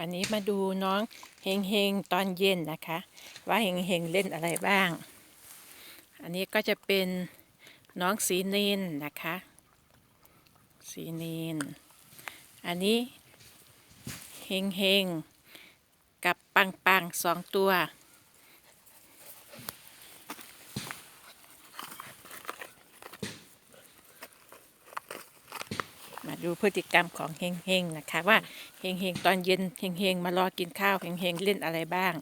วันนี้มาดูน้องเฮงเฮงตอนเย็นนะคะ ว่าเฮงเฮงเล่นอะไรบ้าง อันนี้ก็จะเป็นน้องสีนินนะคะ สีนินอันนี้เฮงเฮงกับปังปังสองตัว ดูพฤติกรรมของเฮงเฮงนะคะ ว่าเฮงเฮงตอนเย็นเฮงเฮงมารอกินข้าวเฮงเฮงเล่นอะไรบ้าง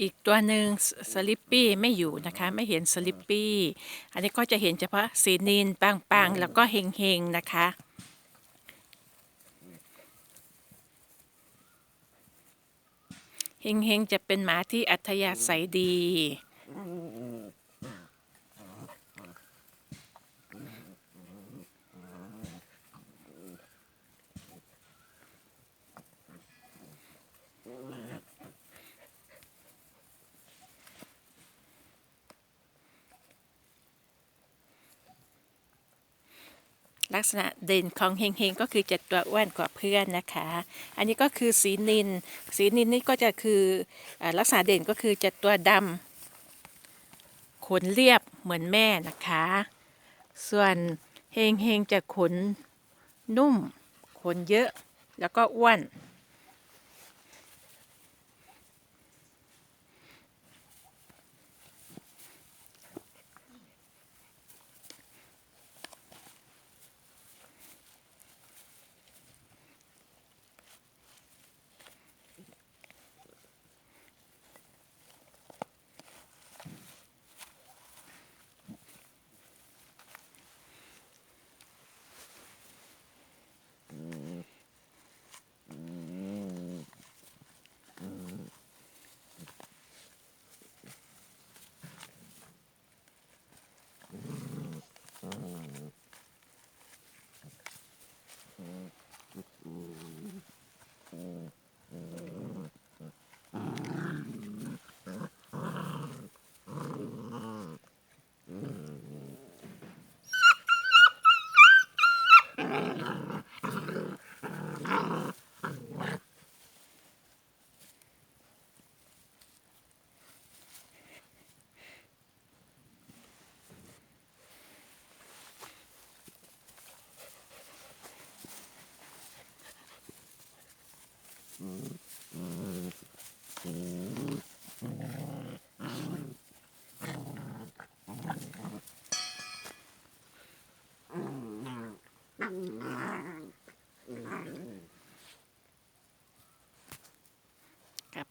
อีกตัวหนึ่งสลิปปี้ไม่อยู่นะคะ ไม่เห็นสลิปปี้อันนี้ก็จะเห็นเฉพาะสีนินปังปังแล้วก็เฮงเฮงนะคะเฮงเฮงจะเป็นหมาที่อัธยาศัยดี ลักษณะเด่นของเฮงเฮงก็คือจะตัวอ้วนกว่าเพื่อนนะคะ อันนี้ก็คือสีนิน สีนินนี่ก็จะคืออลักษณะเด่นก็คือจะตัวดำขนเรียบเหมือนแม่นะคะ ส่วนเฮงเฮงจะขนนุ่มขนเยอะแล้วก็อ้วน ค่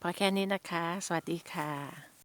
พอแค่นี้นะคะ สวัสดีค่ะ